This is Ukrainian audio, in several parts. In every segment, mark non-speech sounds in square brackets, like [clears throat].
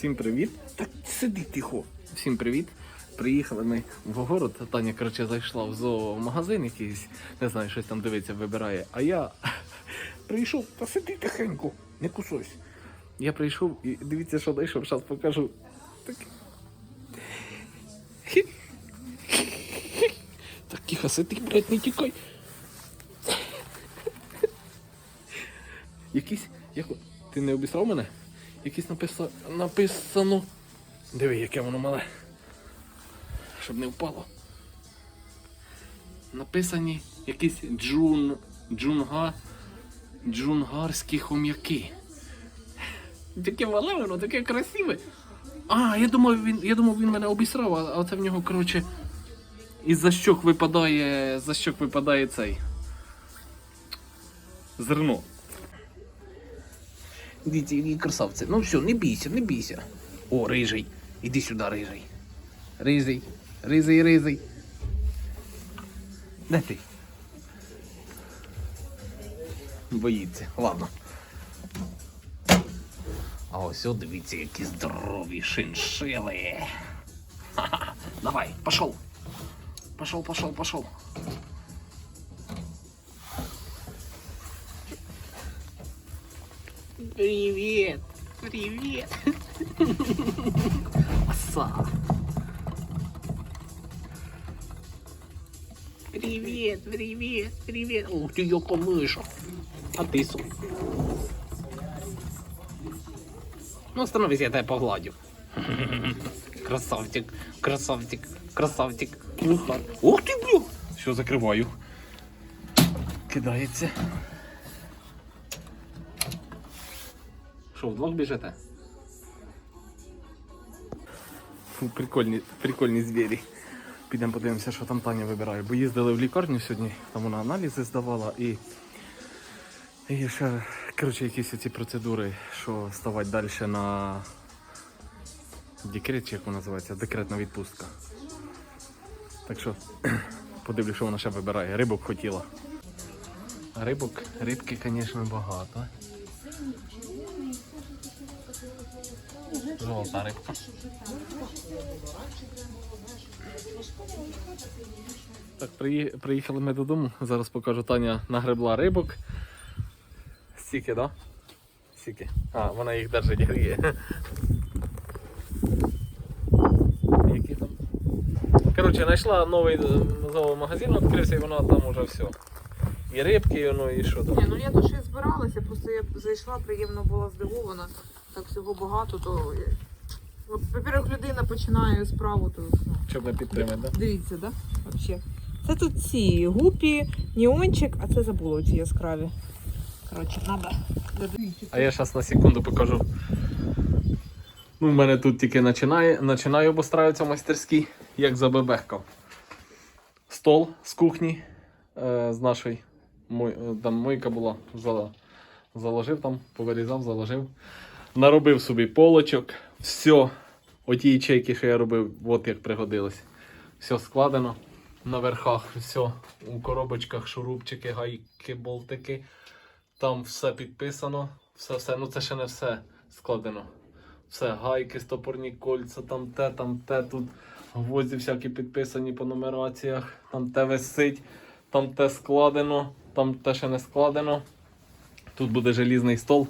Всім привіт. Так сиди тихо. Всім привіт. Приїхали ми в город. Таня, коротше, зайшла в зоомагазин якийсь, не знаю, щось там дивиться, вибирає. А я [laughs] прийшов, та сиди тихенько, не кусуйся. Я прийшов і дивіться, що знайшов, зараз покажу. Так. Так, тихо, сиди, блядь, не тікай. Якийсь. Як... Ти не обісрав мене? Якийсь написано. написано. Диви, яке воно мале. Щоб не впало. Написані якісь джун. джунга. джунгарські хом'яки. Таке мале воно, таке красиве. А, я думав, він, я думав, він мене обісрав, а, це в нього, коротше, із-за щок випадає. За щок випадає цей. Зерно. Дивіться, які красавці. Ну все, не бійся, не бійся. О, рижий. Іди сюди, рижий. Рижий. Ризий, ризий. Де ти? Боїться. Ладно. А ось о, дивіться, які здорові шиншили. Ха-ха. Давай, пошел. Пошел, пошел, пошел. Привет! Привет! Оса! Привет, привет, привет! Ух ты, яка миша! А ти су? Ну, становись, я тебе погладю. Красавчик, красавчик, красавчик. Ух ти, блю! Все, закриваю. Кидається. Що, вдвох біжите? Фу, прикольні, прикольні звірі. Підемо подивимося, що там Таня вибирає. Бо їздили в лікарню сьогодні, там вона аналізи здавала і. І ще, коротше, якісь ці процедури, що ставати далі на декрет, чи як вона називається, декретна відпустка. Так що [clears throat] подивлюсь, що вона ще вибирає. Рибок хотіла. Рибок, рибки, звісно, багато. Золота рибка. Так, приїхали ми додому. Зараз покажу Таня нагребла рибок. Стільки, да? Стільки. А, вона їх держить гріє. Які там? Коротше, знайшла новий е, зоомагазин, відкрився і вона там уже все. І рибки, і воно, і що там. Ні, ну я то ще збиралася, просто я зайшла, приємно була здивована. Так всього багато, то. Ну, По-перше, людина починає справу, то ну, Щоб не підтримати, да? дивіться, да? Вообще. Це тут ці гупі, неончик, а це забула ці яскраві. Коротше, треба. А я зараз на секунду покажу. Ну, в мене тут тільки починає, починаю обостраюватися майстерські, як забебехкав. Стол з кухні е, з нашої. Мой, е, там мойка була, заложив там, повирізав, заложив. Наробив собі полочок, все. Оті ячейки, що я робив, от як пригодилось. Все складено на верхах, все. У коробочках шурупчики, гайки, болтики. Там все підписано, все, все. Ну це ще не все складено. Все, гайки, стопорні кольця, там те, там те, тут гвозді всякі підписані по нумераціях, там те висить, там те складено, там те ще не складено. Тут буде желізний стол.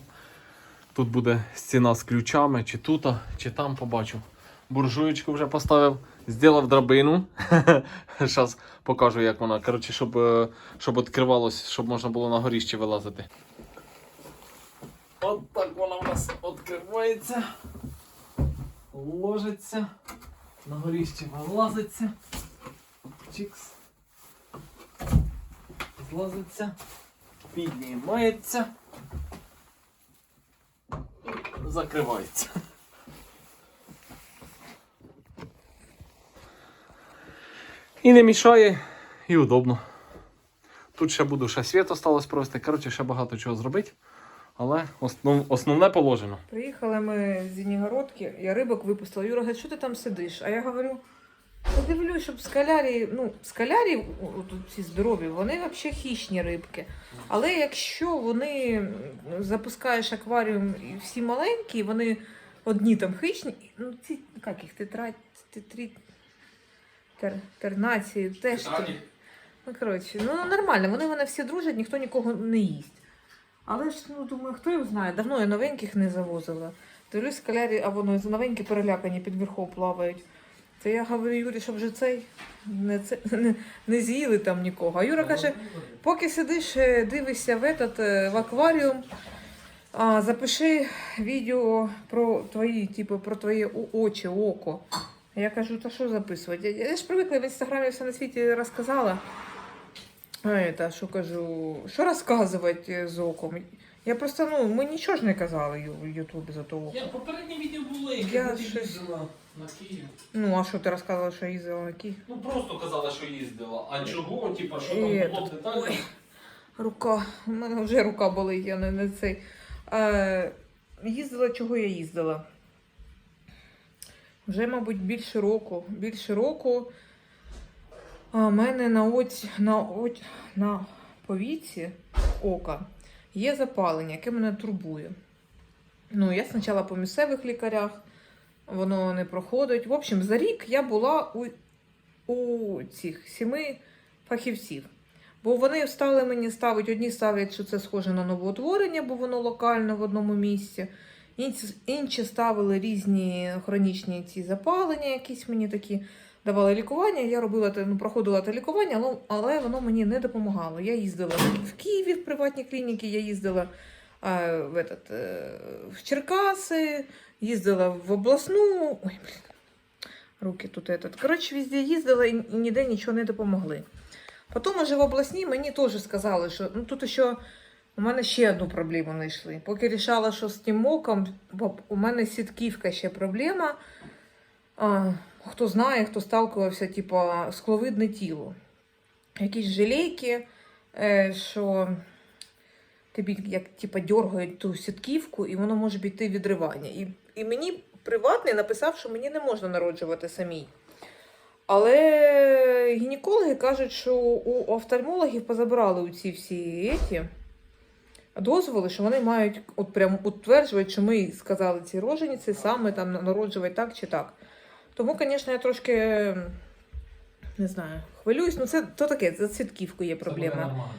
Тут буде стіна з ключами, чи тут, чи там побачу. Буржуєчку вже поставив, зробив драбину. [laughs] Зараз покажу, як вона. Коротше, щоб, е, щоб відкривалось, щоб можна було на горіще вилазити. От так вона у нас відкривається, ложиться, на горіще вилазиться. Чікс. Злазиться, піднімається закривається. І не мішає, і удобно. Тут ще буду, ще світ осталось провести. Коротше, ще багато чого зробити. Але основ, основне положено. Приїхали ми з Зінігородки, я рибок випустила. Юра говорить, що ти там сидиш? А я говорю, подивлюсь, щоб скалярі, ну, скалярі, тут ці здорові, вони взагалі хищні рибки. Але якщо вони запускаєш акваріум і всі маленькі, вони одні там хищні, ну ці, як їх, тетра, тетрі, тер, тернації, теж. Ну, коротше, ну нормально, вони вони всі дружать, ніхто нікого не їсть. Але ж, ну, думаю, хто його знає, давно я новеньких не завозила. Дивлюсь, скалярі, а воно новенькі перелякані під верхом плавають. То я говорю, Юрі, щоб вже цей не, це, не, не з'їли там нікого. А Юра каже, поки сидиш, е, дивишся в, этот, е, в акваріум, а, запиши відео про твої, типу, про твої очі, око. Я кажу, та що записувати? Я, я ж привикла в інстаграмі все на світі розказала. А это, що кажу, що розказувати з оком? Я просто, ну, ми нічого ж не казали в Ютубі за того. Я попередні відео які Я ти щось- їздила на Київ. Ну, а що ти розказувала, що їздила на Київ? Ну просто казала, що їздила. А чого, типа, що там було этот, детально? ой. Рука, у мене вже рука болить, я не, не цей. Е, їздила, чого я їздила? Вже, мабуть, більше року. Більше року а, в мене на, оці, на, оч, на повіці ока є запалення, яке мене турбує. Ну, я спочатку по місцевих лікарях, воно не проходить. В общем, за рік я була у, у цих сіми фахівців. Бо вони стали мені ставити, одні ставлять, що це схоже на новоутворення, бо воно локально в одному місці. Інші, ставили різні хронічні ці запалення, якісь мені такі давали лікування. Я робила ну, проходила те лікування, але, але воно мені не допомагало. Я їздила в Києві в приватні клініки, я їздила в, этот, е, в Черкаси, їздила в обласну. Ой, блін. Руки тут этот. Коротше, везде їздила і ніде нічого не допомогли. Потім уже в обласній мені теж сказали, що ну тут ще у мене ще одну проблему знайшли. Поки рішала, що з тим оком, бо у мене сітківка ще проблема. А, хто знає, хто сталкувався, типу, скловидне тіло. Якісь желейки, е, що тобі як типу, дергають ту сітківку, і воно може піти відривання. І, і мені приватний написав, що мені не можна народжувати самій. Але гінекологи кажуть, що у офтальмологів позабирали у ці всі еті дозволи, що вони мають от прям утверджувати, що ми сказали ці рожениці саме там народжувати так чи так. Тому, звісно, я трошки не знаю, хвилююсь, ну це то таке, за сітківкою є проблема.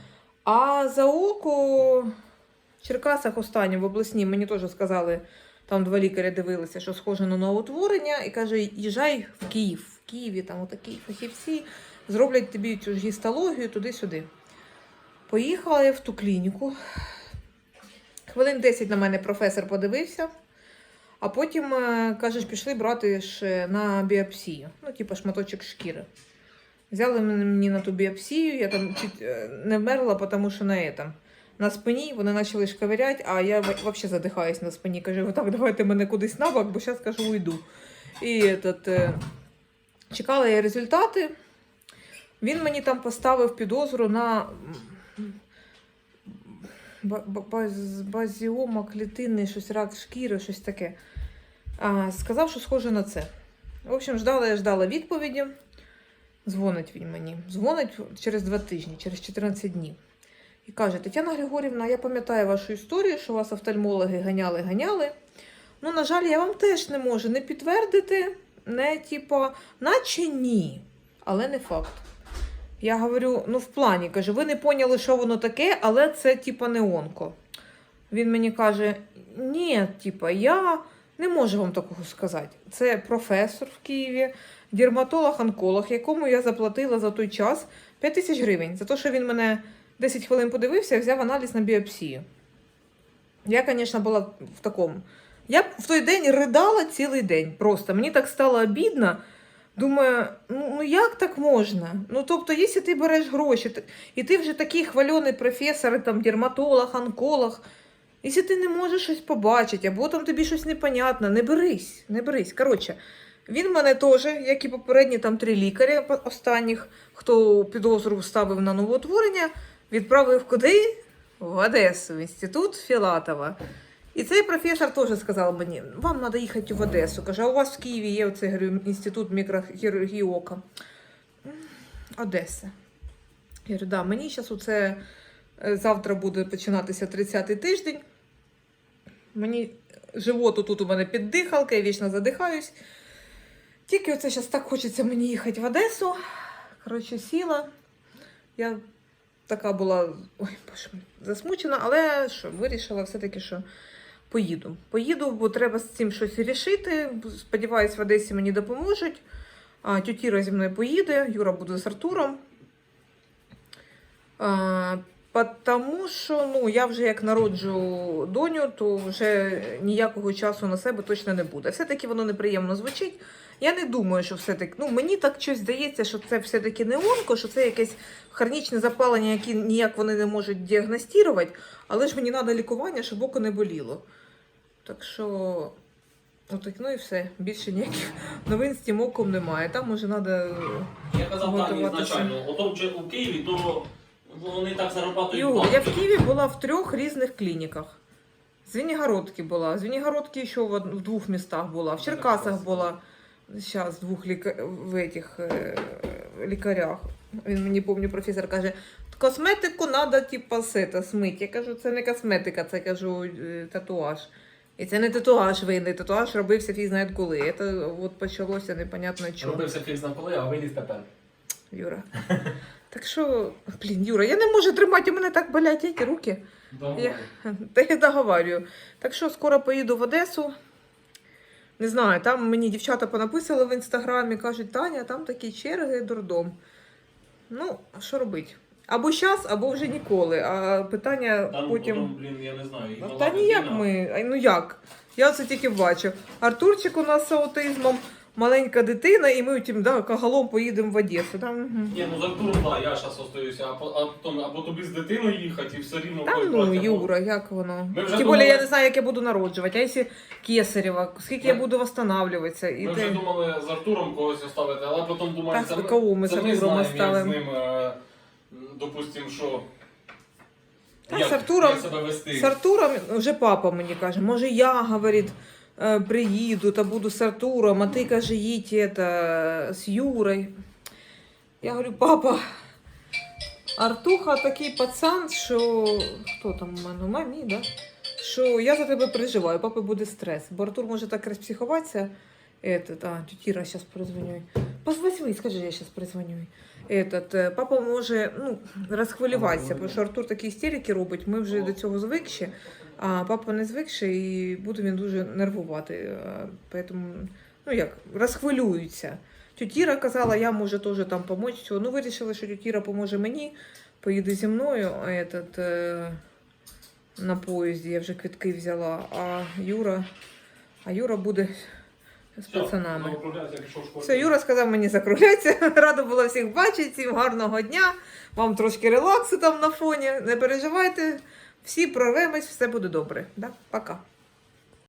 А за око в Черкасах останнє в обласній мені теж сказали, там два лікаря дивилися, що схоже на новоутворення, і каже, їжджай в Київ. В Києві там отакі фахівці зроблять тобі цю ж гістологію туди-сюди. Поїхала я в ту клініку. Хвилин 10 на мене професор подивився, а потім е, каже, пішли брати ж на біопсію. Ну, типу шматочок шкіри. Взяли мені на ту біопсію, я там чуть е, не вмерла, тому що на этом. На спині вони почали шкавирять, а я взагалі задихаюсь на спині. Кажу, так, давайте мене кудись на бок, бо зараз кажу, уйду. І этот, е, чекала я результати. Він мені там поставив підозру на базіома клітини, щось рак шкіри, щось таке. А, сказав, що схоже на це. В общем, ждала я ждала відповіді. Дзвонить він мені. Дзвонить через два тижні, через 14 днів. І каже: Тетяна Григорівна, я пам'ятаю вашу історію, що вас офтальмологи ганяли, ганяли. Ну, на жаль, я вам теж не можу не підтвердити, не типа, наче ні, але не факт. Я говорю, ну в плані, кажу, ви не поняли, що воно таке, але це типа не онко. Він мені каже: ні, типа, я не можу вам такого сказати. Це професор в Києві, дерматолог-онколог, якому я заплатила за той час 5 тисяч гривень за те, що він мене 10 хвилин подивився і взяв аналіз на біопсію. Я, звісно, була в такому. Я в той день ридала цілий день. Просто мені так стало обідно. Думаю, ну, ну як так можна? Ну тобто, якщо ти береш гроші, і ти вже такий хвальоний професор, там, дерматолог, онколог, якщо ти не можеш щось побачити, або там тобі щось непонятне, не берись, не берись. Коротше, він мене теж, як і попередні там три лікаря останніх, хто підозру ставив на новоутворення, відправив куди? В Одесу, в інститут Філатова. І цей професор теж сказав мені, вам треба їхати в Одесу. Каже, а у вас в Києві є оцей говорю, інститут мікрохірургії ока. Одеса. Я говорю, да, мені зараз оце е, завтра буде починатися 30-й тиждень. Мені животу тут у мене піддихалка, я вічно задихаюсь. Тільки оце зараз так хочеться мені їхати в Одесу. Коротше, сіла. Я така була ой, боже, засмучена, але що, вирішила все-таки, що поїду. Поїду, бо треба з цим щось рішити. Сподіваюсь, в Одесі мені допоможуть. Тютіра зі мною поїде, Юра буде з Артуром. А, Тому що ну, я вже як народжу доню, то вже ніякого часу на себе точно не буде. Все-таки воно неприємно звучить. Я не думаю, що все-таки. Ну, мені так щось здається, що це все-таки не онко, що це якесь хронічне запалення, яке ніяк вони не можуть діагностувати, але ж мені треба лікування, щоб око не боліло. Так що, отак, ну і все. Більше ніяких новин з тим оком немає. Там уже треба. Я казав так ізначально. Ото вже у Києві, то вони так зарабатують. Я в Києві була в трьох різних клініках. В Звенигородці була, в Звенигородці ще в двох містах була, в Черкасах була. Зараз в двох ліка... в этих, е... лікарях. Він мені помню, професор каже, косметику треба типу, сета, смить. Я кажу, це не косметика, це кажу е, татуаж. І це не татуаж винний, татуаж робився фіг знає коли. Це от почалося непонятно чому. Робився фікс на коли, а виліз тепер. Юра. Так що, блін, Юра, я не можу тримати, у мене так болять ці руки. Я, та я договарюю. Так що скоро поїду в Одесу. Не знаю, там мені дівчата понаписали в інстаграмі, кажуть, Таня, там такі черги, дурдом. Ну, що робити? Або зараз, або вже ніколи. А питання Там потім. потім, блін, я не знаю. і Ну, Та ніяк ми. Ну як? Я це тільки бачу. Артурчик у нас з аутизмом, маленька дитина, і ми тим, да, кагалом поїдемо в Одесу. Мгм. Ні, ну з Артуром, я зараз остаюся, а, по- а потім або тобі з дитиною їхати і все рівно Та ну, брати, або- Юра, як воно? Ми вже Тим думали- більше я не знаю, як я буду народжувати, а якщо кесарева, скільки я Ми- буду восстанавливатися. І Ми ти... вже думали з Артуром когось оставити, але потім думаємо, Так, це, кого ми з це ми Артуром знаємо, як з оставимо? ним, е, допустим, що... Та як, з Артуром- як себе вести. З Артуром вже папа мені каже, може я, говорить, приїду та буду з Артуром, а ти каже, їдь это, з Юрою. Я говорю, папа, Артуха такий пацан, що хто там у мене? Мамі, да? Що я за тебе переживаю, папи буде стрес. Бо Артур може так розпсихуватися. Этот, а, тетіра зараз перезвоню. Позвони, скажи, я зараз перезвоню. Этот, е, папа може ну, розхвилюватися, бо що Артур такі істерики робить, ми вже до цього звикші, а папа не звикший і буде він дуже нервувати. Е, Поэтому, ну як, розхвилюються. Тютіра казала, я можу теж там допомогти. Ну, вирішили, що тютіра поможе мені, поїде зі мною а этот, е, на поїзді, я вже квитки взяла, а Юра, а Юра буде з пацанами. ну. Все, Юра сказав мені закругляться. [laughs] Рада була всіх бачити. Всім гарного дня. Вам трошки релаксу там на фоні. Не переживайте. Всі прорвемось, все буде добре. Да? Пока.